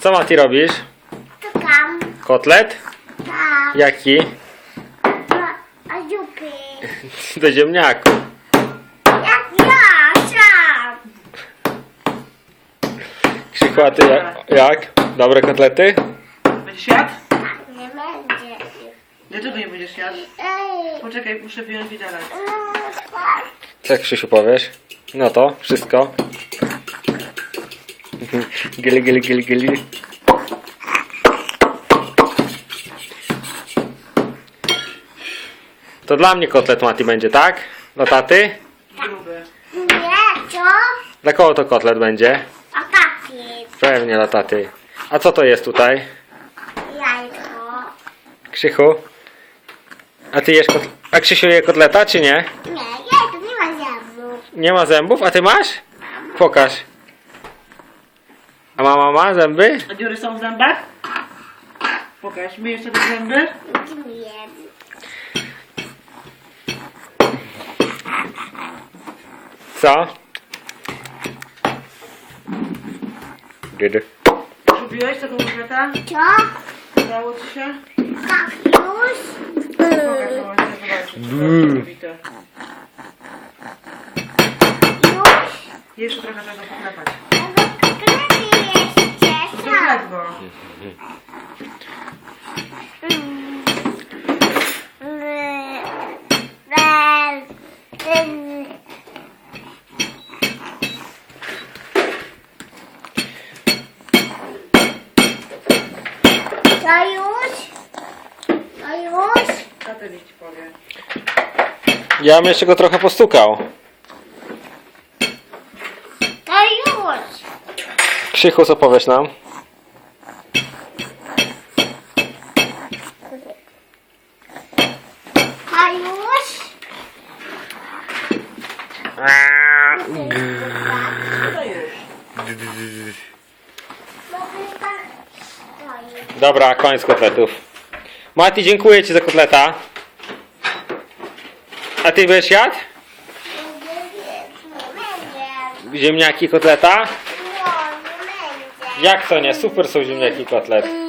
Co Mati robisz? Czekam. Kotlet? Tak. Jaki? A, a zupy. Do ziemniaku. Jak ja sam. Krzychu, a ty jak? jak? Dobre kotlety? Będziesz jadł? Tak, nie będzie. Dlaczego nie będziesz jadł? Ej. Poczekaj, muszę wyjąć widelec. mm, tak. Co Krzysiu powiesz? No to, wszystko. Gili, gili, gili, gili. To dla mnie kotlet Mati będzie, tak? Dla taty? Nie, co? Dla kogo to kotlet będzie? A taki. Pewnie dla taty. A co to jest tutaj? Jajko. Krzychu? A ty jesz kotlet? A Krzysiu je kotleta, czy nie? Nie, jajko, nie ma zębów. Nie ma zębów, a ty masz? Pokaż. A mama ma zęby? A dziury są w zębach? Pokaż, myjesz sobie zęby? Nie. Co? Dydy. Lubiłeś tego kotleta? Co? Udało ci się? Tak już? Pokaż, mama. Mm. Już? Jeszcze trochę trzeba poklepać. Tego ledwo. To już? To już? Ci powie. Ja bym jeszcze go trochę postukał. To już? Krzychu, co powiesz nam? Już? To już. Dobra, koniec kotletów. Mati, dziękuję ci za kotleta. A ty będziesz jadł? Ziemniaki kotleta? Jak to nie? Super są ziemniaki kotlet.